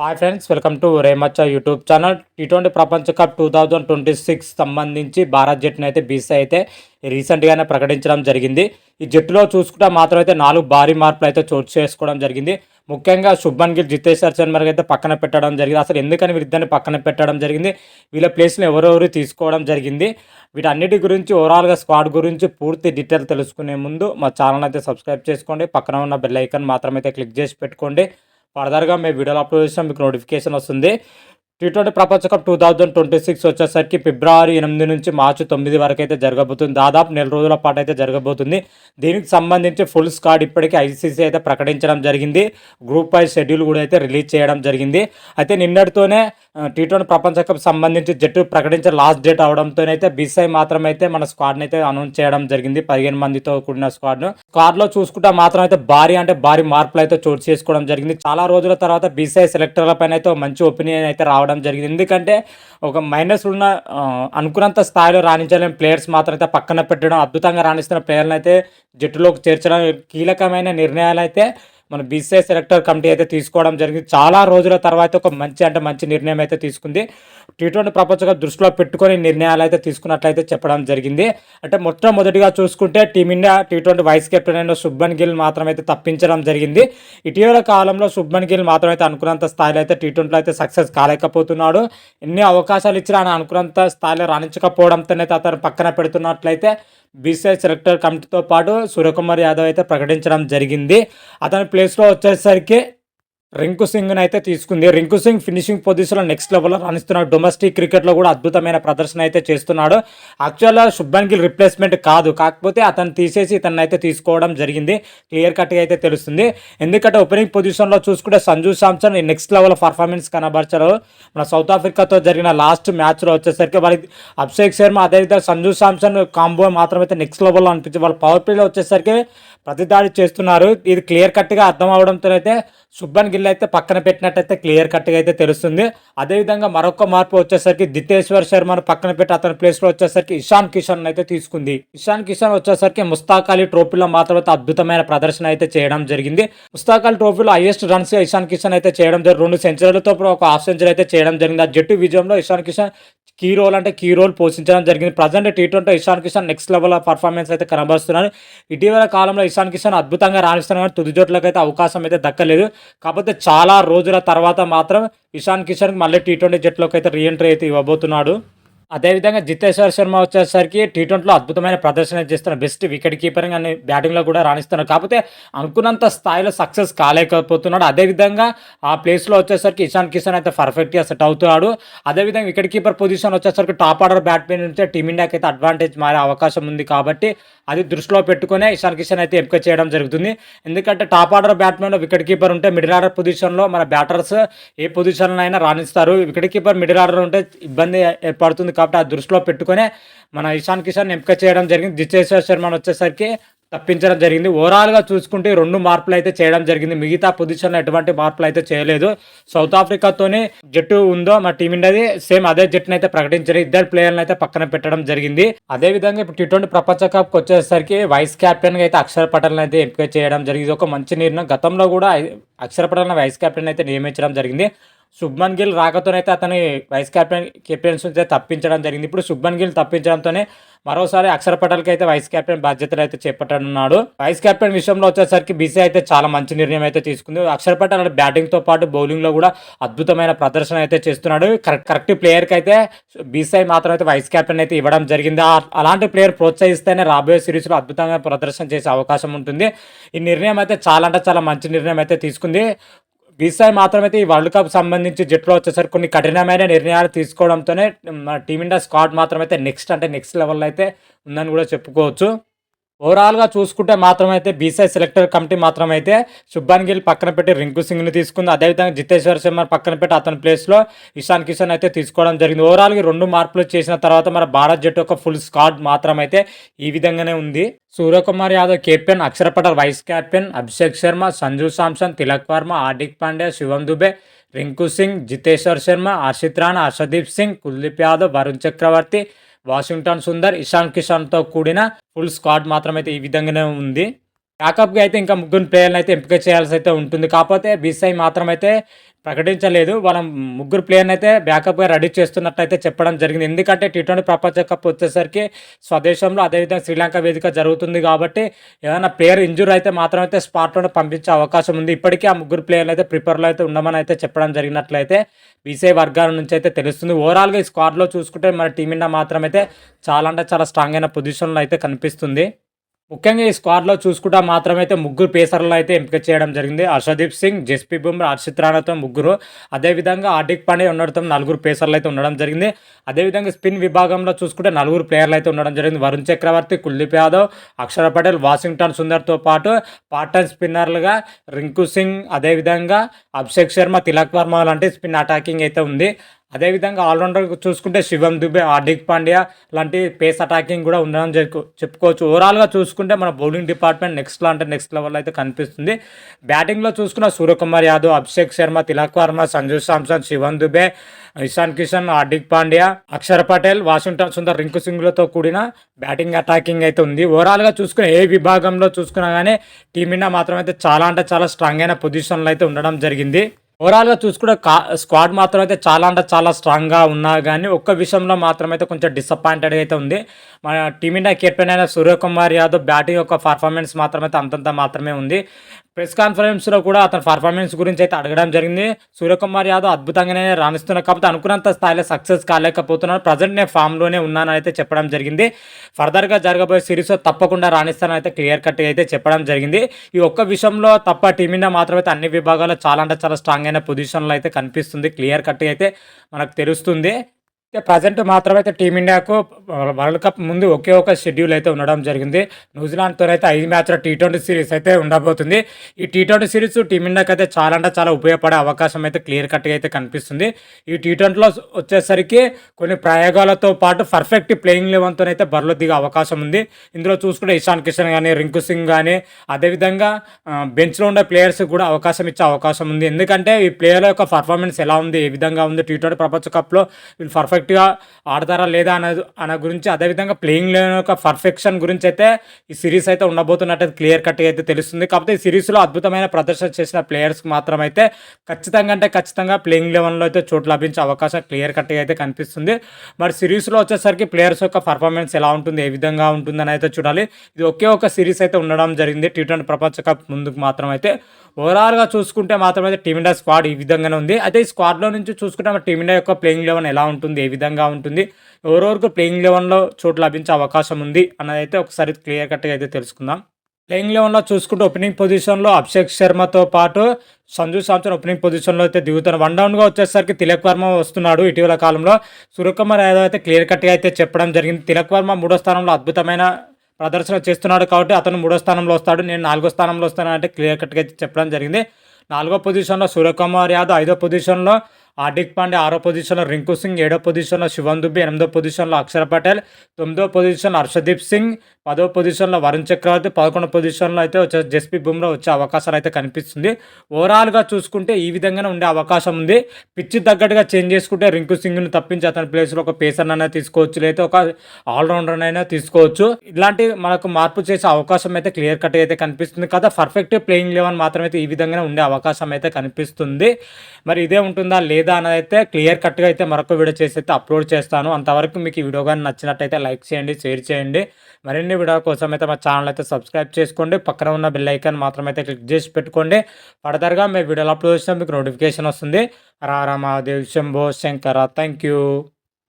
Hi friends welcome to రేమచ్చ YouTube channel T twenty ప్రపంచ cup two thousand twenty six సంబంధించి భారత్ జట్టును అయితే బీసీ అయితే రీసెంట్గానే ప్రకటించడం జరిగింది. ఈ జట్టులో చూసుకుంటే మాత్రం అయితే నాలుగు భారీ మార్పులు అయితే చోటు చేసుకోవడం జరిగింది. ముఖ్యంగా శుభన్ గిల్ జితేశ్వర్ శర్మ అయితే పక్కన పెట్టడం జరిగింది. అసలు ఎందుకని వీరిద్దరిని పక్కన పెట్టడం జరిగింది? వీళ్ళ ప్లేస్ని ఎవరెవరు తీసుకోవడం జరిగింది? వీటన్నిటి గురించి ఓవరాల్గా స్క్వాడ్ గురించి పూర్తి డీటెయిల్ తెలుసుకునే ముందు మా ఛానల్ అయితే సబ్స్క్రైబ్ చేసుకోండి. పక్కన ఉన్న బెల్ ఐకాన్ మాత్రమైతే క్లిక్ చేసి పెట్టుకోండి. ఫర్దర్గా మేము వీడియోలు అప్లోడ్ చేస్తాం మీకు నోటిఫికేషన్ వస్తుంది. టీ ట్వంటీ ప్రపంచ cup two thousand twenty six వచ్చేసరికి ఫిబ్రవరి ఎనిమిది నుంచి మార్చి తొమ్మిది వరకు అయితే జరగబోతుంది. దాదాపు నెల రోజుల పాటు అయితే జరగబోతుంది. దీనికి సంబంధించి ఫుల్ స్కాడ్ ఇప్పటికీ ఐసీసీ అయితే ప్రకటించడం జరిగింది. గ్రూప్ వైజ్ షెడ్యూల్ కూడా అయితే రిలీజ్ చేయడం జరిగింది. అయితే నిన్నటితోనే టీ ట్వంటీ ప్రపంచ కప్ సంబంధించి జట్టు ప్రకటించే లాస్ట్ డేట్ అవడంతోనైతే బీసీఐ మాత్రం అయితే మన స్క్వాడ్ని అయితే అనౌన్స్ చేయడం జరిగింది. పదిహేను మందితో కూడిన స్క్వాడ్ను. స్క్వాడ్లో చూసుకుంటే మాత్రం అయితే భారీ అంటే భారీ మార్పులు అయితే చోటు చేసుకోవడం జరిగింది. చాలా రోజుల తర్వాత బీసీఐ సెలెక్టర్ల పైన అయితే మంచి ఒపీనియన్ అయితే రావడం జరిగింది. ఎందుకంటే ఒక మైనస్ ఉన్న అనుకున్నంత స్థాయిలో రాణించలేని ప్లేయర్స్ మాత్రం అయితే పక్కన పెట్టడం అద్భుతంగా రాణిస్తున్న ప్లేయర్లను అయితే జట్టులోకి చేర్చడం కీలకమైన నిర్ణయాలు అయితే మన బీసీఐ సెలెక్టర్ కమిటీ అయితే తీసుకోవడం జరిగింది. చాలా రోజుల తర్వాత ఒక మంచి అంటే మంచి నిర్ణయం అయితే తీసుకుంది. టీ ట్వంటీ ప్రపంచ కప్ దృష్టిలో పెట్టుకొని నిర్ణయాలు అయితే తీసుకున్నట్లయితే చెప్పడం జరిగింది. అంటే మొట్టమొదటిగా చూసుకుంటే team India T twenty vice captain అయిన శుభ్మన్ గిల్ మాత్రమైతే తప్పించడం జరిగింది. ఇటీవల కాలంలో శుభ్మన్ గిల్ మాత్రమైతే అనుకున్నంత స్థాయిలో అయితే టీ ట్వంటీలో అయితే సక్సెస్ కాలేకపోతున్నాడు. ఎన్ని అవకాశాలు ఇచ్చినా ఆయన అనుకున్నంత స్థాయిలో రాణించకపోవడంతోనైతే అతను పక్కన పెడుతున్నట్లయితే బీసీఐ సెలెక్టర్ కమిటీతో పాటు సూర్యకుమార్ యాదవ్ అయితే ప్రకటించడం జరిగింది. అతని ప్లేస్లో వచ్చేసరికి రింకు సింగ్ని అయితే తీసుకుంది. రింకు సింగ్ ఫినిషింగ్ పొజిషన్లో నెక్స్ట్ లెవెల్లో రాణిస్తున్నాడు. డొమెస్టిక్ క్రికెట్లో కూడా అద్భుతమైన ప్రదర్శన అయితే చేస్తున్నాడు. యాక్చువల్గా శుభ్మన్ గిల్ రిప్లేస్మెంట్ కాదు. కాకపోతే అతను తీసేసి ఇతన్ని అయితే తీసుకోవడం జరిగింది. క్లియర్ కట్గా అయితే తెలుస్తుంది. ఎందుకంటే ఓపెనింగ్ పొజిషన్లో చూసుకుంటే Sanju Samson next level performance కనబరచారు. మన సౌత్ ఆఫ్రికాతో జరిగిన లాస్ట్ మ్యాచ్లో వచ్చేసరికి వాళ్ళకి అభిషేక్ శర్మ అదేవిధంగా సంజు శాంసన్ కాంబో మాత్రమైతే నెక్స్ట్ లెవెల్లో అనిపించింది వాళ్ళ పవర్ ప్లేలో వచ్చేసరికి ప్రతిదాడి చేస్తున్నారు. ఇది క్లియర్ కట్గా అర్థం అవడంతో అయితే సుబ్బన్ గిల్ అయితే పక్కన పెట్టినట్టయితే క్లియర్ కట్గా అయితే తెలుస్తుంది. అదేవిధంగా మరొక మార్పు వచ్చేసరికి దితేశ్వర్ శర్మను పక్కన పెట్టి అతని ప్లేస్లో వచ్చేసరికి ఇషాన్ కిషన్ అయితే తీసుకుంది. ఇషాన్ కిషన్ వచ్చేసరికి ముస్తాక్ అలీ ట్రోఫీలో మాత్రం అద్భుతమైన ప్రదర్శన అయితే చేయడం జరిగింది. ముస్తాక్ అలీ ట్రోఫీలో హైయెస్ట్ రన్స్ ఇషాన్ కిషన్ అయితే చేయడం జరిగింది. రెండు సెంచరీలతో ఒక హాఫ్ సెంచరీ అయితే చేయడం జరిగింది. ఆ జట్టు విజయంలో ఇషాన్ కిషన్ కీ రోల్ అంటే కీ రోల్ పోషించడం జరిగింది. Present T twenty Ishan Kishan next level of performance అయితే కనబరుస్తున్నారు ఇటీవల కాలంలో ఇషాన్ కిషన్ అద్భుతంగా రాణిస్తున్నారు కానీ తుది జోట్లకు అయితే అవకాశం అయితే దక్కలేదు. కాకపోతే చాలా రోజుల తర్వాత మాత్రం ఇషాన్ కిషన్ మళ్ళీ టీ ట్వంటీ జట్లోకి అయితే రీఎంట్రీ అయితే ఇవ్వబోతున్నాడు. అదేవిధంగా జితేశ్వర్ శర్మ వచ్చేసరికి టీ ట్వంటీలో అద్భుతమైన ప్రదర్శన చేస్తున్న బెస్ట్ వికెట్ కీపర్ అని బ్యాటింగ్లో కూడా రాణిస్తున్నారు. కాకపోతే అనుకున్నంత స్థాయిలో సక్సెస్ కాలేకపోతున్నాడు. అదేవిధంగా ఆ ప్లేస్లో వచ్చేసరికి ఇషాన్ కిషన్ అయితే పర్ఫెక్ట్గా సెట్ అవుతున్నాడు. అదేవిధంగా వికెట్ కీపర్ పొజిషన్ వచ్చేసరికి టాప్ ఆర్డర్ బ్యాట్మెన్ ఉంటే టీమిండియాకి అయితే అడ్వాంటేజ్ మారే అవకాశం ఉంది కాబట్టి అది దృష్టిలో పెట్టుకునే ఇషాన్ కిషన్ అయితే ఎంపిక చేయడం జరుగుతుంది. ఎందుకంటే టాప్ ఆర్డర్ బ్యాట్మెన్లో వికెట్ కీపర్ ఉంటే మిడిల్ ఆర్డర్ పొజిషన్లో మన బ్యాటర్స్ ఏ పొజిషన్లో అయినా రాణిస్తారు. వికెట్ కీపర్ మిడిల్ ఆర్డర్ ఉంటే ఇబ్బంది ఏర్పడుతుంది కాబట్టి ఆ దృష్టిలో పెట్టుకునే మన ఇషాన్ కిషన్ ఎంపిక చేయడం జరిగింది. జితేశ్వర్ శర్మను వచ్చేసరికి తప్పించడం జరిగింది. ఓవరాల్గా చూసుకుంటే రెండు మార్పులు అయితే చేయడం జరిగింది. మిగతా పొజిషన్లో ఎటువంటి మార్పులు అయితే చేయలేదు. సౌత్ ఆఫ్రికాతోనే జట్టు ఉందో మా టీమిండియాది సేమ్ అదే జట్టును అయితే ప్రకటించారు. ఇద్దరు ప్లేయర్లను అయితే పక్కన పెట్టడం జరిగింది. అదే విధంగా ఇప్పుడు టీ ట్వంటీ ప్రపంచ కప్కి వచ్చేసరికి వైస్ కెప్టెన్గా అయితే అక్షర్ పటేల్ అయితే ఎంపిక చేయడం జరిగింది. ఒక మంచి నిర్ణయం. గతంలో కూడా అక్షర్ పటేల్ వైస్ కెప్టెన్ అయితే నియమించడం జరిగింది. శుభ్మన్ గిల్ రాకతోనైతే అతని వైస్ కెప్టెన్ కెప్టెన్స్ అయితే తప్పించడం జరిగింది. ఇప్పుడు శుభ్మన్ గిల్ తప్పించడంతోనే మరోసారి అక్షర్ పటేల్కి అయితే వైస్ కెప్టెన్ బాధ్యతలు అయితే చేపట్టనున్నాడు. వైస్ కెప్టెన్ విషయంలో వచ్చేసరికి బీసీ అయితే చాలా మంచి నిర్ణయం అయితే తీసుకుంది. అక్షర్ పటేల్ బ్యాటింగ్తో పాటు బౌలింగ్లో కూడా అద్భుతమైన ప్రదర్శన అయితే చేస్తున్నాడు. కరెక్ట్ కరెక్ట్ ప్లేయర్కి అయితే బీసీఐ మాత్రం అయితే వైస్ కెప్టెన్ అయితే ఇవ్వడం జరిగింది. అలాంటి ప్లేయర్ ప్రోత్సహిస్తేనే రాబోయే సిరీస్లో అద్భుతమైన అద్భుతంగా ప్రదర్శన చేసే అవకాశం ఉంటుంది. ఈ నిర్ణయం అయితే చాలా అంటే చాలా మంచి నిర్ణయం అయితే తీసుకుంది. బీసీఐ మాత్రమైతే ఈ వరల్డ్ కప్ సంబంధించి జట్టులో వచ్చేసరికి కొన్ని కఠినమైన నిర్ణయాలు తీసుకోవడంతోనే మన టీమిండియా స్క్వాడ్ మాత్రమైతే నెక్స్ట్ అంటే నెక్స్ట్ లెవెల్లో అయితే ఉందని కూడా చెప్పుకోవచ్చు. ఓవరాల్గా చూసుకుంటే మాత్రమైతే బీసీఐ సెలెక్టర్ కమిటీ మాత్రమైతే శుభాన్ గిల్ పక్కన పెట్టి రింకు సింగ్ని తీసుకుంది. అదేవిధంగా జితేశ్వర్ శర్మ పక్కన పెట్టి అతని ప్లేస్లో ఇషాన్ కిషన్ అయితే తీసుకోవడం జరిగింది. ఓవరాల్గా రెండు మార్పులు చేసిన తర్వాత మన భారత్ జట్టు యొక్క ఫుల్ స్కాడ్ మాత్రమైతే ఈ విధంగానే ఉంది. Suryakumar Yadav captain అక్షరపటల్ vice captain Abhishek Sharma Sanju Samson Tilak Varma Hardik Pandya Shivam Dube Rinku Singh Jiteshwar Sharma Harshit Rana Harshdeep Singh Kuldeep Yadav Varun Chakravarthy Washington Sundar Ishan కిషన్తో కూడిన ఫుల్ స్క్వాడ్ మాత్రమైతే ఈ విధంగానే ఉంది. బ్యాకప్గా అయితే ఇంకా ముగ్గురు ప్లేయర్లు అయితే ఎంపిక చేయాల్సి అయితే ఉంటుంది. కాకపోతే బీసీఐ మాత్రం అయితే ప్రకటించలేదు. వాళ్ళ ముగ్గురు ప్లేయర్ని అయితే బ్యాకప్గా రెడీ చేస్తున్నట్టయితే చెప్పడం జరిగింది. ఎందుకంటే టీ ట్వంటీ ప్రపంచ కప్ వచ్చేసరికి స్వదేశంలో అదేవిధంగా శ్రీలంక వేదిక జరుగుతుంది కాబట్టి ఏదైనా ప్లేయర్ ఇంజూర్ అయితే మాత్రం అయితే స్పాట్లోనే పంపించే అవకాశం ఉంది. ఇప్పటికీ ఆ ముగ్గురు ప్లేయర్లు అయితే ప్రిపేర్లో అయితే ఉండమని అయితే చెప్పడం జరిగినట్లయితే బీసీఐ వర్గాల నుంచి అయితే తెలుస్తుంది. ఓవరాల్గా ఈ స్క్వాడ్లో చూసుకుంటే మన టీమిండియా మాత్రం అయితే చాలా అంటే చాలా స్ట్రాంగ్ అయిన పొజిషన్లో అయితే కనిపిస్తుంది. ముఖ్యంగా ఈ స్క్వాడ్లో చూసుకుంటా మాత్రమైతే ముగ్గురు పేసర్లను అయితే ఎంపిక చేయడం జరిగింది. అర్షదీప్ సింగ్ జస్పీ బుమ్రా హర్షిత్ రాణాతో ముగ్గురు. అదేవిధంగా హార్దిక్ పాండే ఉండడంతో నలుగురు పేసర్లు అయితే ఉండడం జరిగింది. అదేవిధంగా స్పిన్ విభాగంలో చూసుకుంటే నలుగురు ప్లేయర్లు అయితే ఉండడం జరిగింది. వరుణ్ చక్రవర్తి కుల్దీప్ యాదవ్ అక్షర పటేల్ వాషింగ్టన్ సుందర్తో పాటు పార్ట్ టైం స్పిన్నర్లుగా రింకు సింగ్ అదేవిధంగా అభిషేక్ శర్మ తిలక్ వర్మ లాంటి స్పిన్ అటాకింగ్ అయితే ఉంది. అదేవిధంగా ఆల్రౌండర్ చూసుకుంటే శివం దుబే హార్దిక్ పాండ్యా లాంటి పేస్ అటాకింగ్ కూడా ఉండడం జరుగు చెప్పుకోవచ్చు. ఓవరాల్గా చూసుకుంటే మన బౌలింగ్ డిపార్ట్మెంట్ నెక్స్ట్ అంటే నెక్స్ట్ లెవెల్ అయితే కనిపిస్తుంది. బ్యాటింగ్లో చూసుకున్న సూర్యకుమార్ యాదవ్ అభిషేక్ శర్మ తిలక్ వర్మ సంజు సాంసన్ శివన్ దుబే ఇషాన్ కిషన్ హార్దిక్ పాండ్యా అక్షర్ పటేల్ వాషింగ్టన్ సుందర్ రింకు సింగ్లతో కూడిన బ్యాటింగ్ అటాకింగ్ అయితే ఉంది. ఓవరాల్గా చూసుకునే ఏ విభాగంలో చూసుకున్నా కానీ టీమిండియా మాత్రం అయితే చాలా అంటే చాలా స్ట్రాంగ్ అయిన పొజిషన్లో అయితే ఉండడం జరిగింది. ఓవరాల్గా చూసుకుంటే కా స్క్వాడ్ మాత్రం అయితే చాలా అంటే చాలా స్ట్రాంగ్గా ఉన్నా కానీ ఒక్క విషయంలో మాత్రం అయితే కొంచెం డిసప్పాయింటెడ్ అయితే ఉంది. మన టీమిండియా కెప్టెన్ అయిన సూర్యకుమార్ యాదవ్ బ్యాటింగ్ యొక్క పర్ఫార్మెన్స్ మాత్రం అయితే అంతంత మాత్రమే ఉంది. ప్రెస్ కాన్ఫరెన్స్లో కూడా అతని పర్ఫార్మెన్స్ గురించి అయితే అడగడం జరిగింది. సూర్యకుమార్ యాదవ్ అద్భుతంగానే రాణిస్తున్నారు కాకపోతే అనుకున్నంత స్థాయిలో సక్సెస్ కాలేకపోతున్నాను ప్రజెంట్ నేను ఫామ్లోనే ఉన్నానని అయితే చెప్పడం జరిగింది. ఫర్దర్గా జరగబోయే సిరీస్లో తప్పకుండా రాణిస్తానని అయితే క్లియర్ కట్ అయితే చెప్పడం జరిగింది. ఈ ఒక్క విషయంలో తప్ప టీమిండియా మాత్రమైతే అన్ని విభాగాల్లో చాలా అంటే చాలా స్ట్రాంగ్ అయిన పొజిషన్లో అయితే కనిపిస్తుంది. క్లియర్ కట్గా అయితే మనకు తెలుస్తుంది. ప్రజెంట్ మాత్రమైతే టీమిండియాకు వరల్డ్ కప్ ముందు ఒకే ఒక షెడ్యూల్ అయితే ఉండడం జరిగింది. న్యూజిలాండ్తో అయితే ఐదు మ్యాచ్ల టీ ట్వంటీ సిరీస్ అయితే ఉండబోతుంది. ఈ టీ ట్వంటీ సిరీస్ టీమిండియాకి అయితే చాలా అంటే చాలా ఉపయోగపడే అవకాశం అయితే క్లియర్ కట్గా అయితే కనిపిస్తుంది. ఈ టీ ట్వంటీలో వచ్చేసరికి కొన్ని ప్రయోగాలతో పాటు పర్ఫెక్ట్ ప్లేయింగ్ లెవెన్తో అయితే బరిలో దిగే అవకాశం ఉంది. ఇందులో చూసుకుంటే ఇషాన్ కిషన్ కానీ రింకు సింగ్ కానీ అదేవిధంగా బెంచ్లో ఉండే ప్లేయర్స్ కూడా అవకాశం ఇచ్చే అవకాశం ఉంది. ఎందుకంటే ఈ ప్లేయర్ల యొక్క పర్ఫార్మెన్స్ ఎలా ఉంది ఏ విధంగా ఉంది టీ ట్వంటీ ప్రపంచ కప్లో వీళ్ళు పర్ఫెక్ట్ పర్ఫెక్ట్గా ఆడతారా లేదా అనే అన్న గురించి అదేవిధంగా ప్లేయింగ్ లేని యొక్క పర్ఫెక్షన్ గురించి అయితే ఈ సిరీస్ అయితే ఉండబోతున్నట్టు క్లియర్ కట్గా అయితే తెలుస్తుంది. కాకపోతే ఈ సిరీస్లో అద్భుతమైన ప్రదర్శన చేసిన ప్లేయర్స్కి మాత్రం అయితే ఖచ్చితంగా అంటే ఖచ్చితంగా ప్లేయింగ్ లెవెన్లో అయితే చోటు లభించే అవకాశం క్లియర్ కట్గా అయితే కనిపిస్తుంది. మరి సిరీస్లో వచ్చేసరికి ప్లేయర్స్ యొక్క పర్ఫార్మెన్స్ ఎలా ఉంటుంది ఏ విధంగా ఉంటుందని అయితే చూడాలి. ఇది ఒకే ఒక సిరీస్ అయితే ఉండడం జరిగింది. టీ ట్వంటీ ప్రపంచ కప్ ముందుకు మాత్రం అయితే ఓవరాల్గా చూసుకుంటే మాత్రం అయితే టీమిండియా స్క్వాడ్ ఈ విధంగానే ఉంది. అయితే ఈ స్క్వాడ్లో నుంచి చూసుకుంటే మన టీమిండియా యొక్క ప్లేయింగ్ లెవెన్ ఎలా ఉంటుంది ఏ విధంగా ఉంటుంది. ఎవరెవరికి ప్లేయింగ్ లెవెన్లో చోటు లభించే అవకాశం ఉంది అన్నది అయితే ఒకసారి క్లియర్ కట్గా అయితే తెలుసుకుందాం. ప్లేయింగ్ లెవెన్లో చూసుకుంటే ఓపెనింగ్ పొజిషన్లో అభిషేక్ శర్మతో పాటు సంజు సామ్సన్ ఓపెనింగ్ పొజిషన్లో అయితే దిగుతారు వన్ డౌన్గా వచ్చేసరికి తిలక్ వర్మ వస్తున్నాడు ఇటీవల కాలంలో. సూర్యకుమార్ యాదవ్ అయితే క్లియర్ కట్గా అయితే చెప్పడం జరిగింది. తిలక్ వర్మ మూడో స్థానంలో అద్భుతమైన ప్రదర్శన చేస్తున్నాడు కాబట్టి అతను మూడో స్థానంలో వస్తాడు. నేను నాలుగో స్థానంలో వస్తాను అంటే క్లియర్ కట్గా అయితే చెప్పడం జరిగింది. నాలుగో పొజిషన్లో సూర్యకుమార్ యాదవ్ ఐదో పొజిషన్లో హార్దిక్ పాండే ఆరో పొజిషన్లో రింకు సింగ్ ఏడో పొజిషన్లో శివన్ దుబ్బి ఎనిమిదో పొజిషన్లో అక్షర్ పటేల్ తొమ్మిదో పొజిషన్లో హర్షదీప్ సింగ్ పదో పొజిషన్లో వరుణ్ చక్రవర్తి పదకొండో పొజిషన్లో అయితే వచ్చే జస్ప్రీత్ బుమ్రా వచ్చే అవకాశాలు అయితే కనిపిస్తుంది. ఓవరాల్గా చూసుకుంటే ఈ విధంగానే ఉండే అవకాశం ఉంది. పిచ్చి తగ్గట్టుగా చేంజ్ చేసుకుంటే రింకు సింగ్ను తప్పించి అతని ప్లేస్లో ఒక పేసర్నైనా అయినా తీసుకోవచ్చు లేదా ఒక ఆల్రౌండర్నైనా అయినా తీసుకోవచ్చు. ఇలాంటి మనకు మార్పు చేసే అవకాశం అయితే క్లియర్ కట్ అయితే కనిపిస్తుంది కదా. పర్ఫెక్ట్ ప్లేయింగ్ లెవెన్ మాత్రమైతే ఈ విధంగానే ఉండే అవకాశం అయితే కనిపిస్తుంది. మరి ఇదే ఉంటుందా లేదు అనేది అయితే క్లియర్ కట్గా అయితే మరొక వీడియో చేసి అయితే అప్లోడ్ చేస్తాను. అంతవరకు మీకు ఈ వీడియో కానీ నచ్చినట్టయితే లైక్ చేయండి షేర్ చేయండి. మరిన్ని వీడియో కోసం అయితే మా ఛానల్ అయితే సబ్స్క్రైబ్ చేసుకోండి. పక్కన ఉన్న బెల్ ఐకాన్ మాత్రం అయితే క్లిక్ చేసి పెట్టుకోండి. ఫర్దర్గా మేము వీడియోలు అప్లోడ్ చేస్తే మీకు నోటిఫికేషన్ వస్తుంది. రారా మహాదేవ్ శంభో శంకర. Thank you.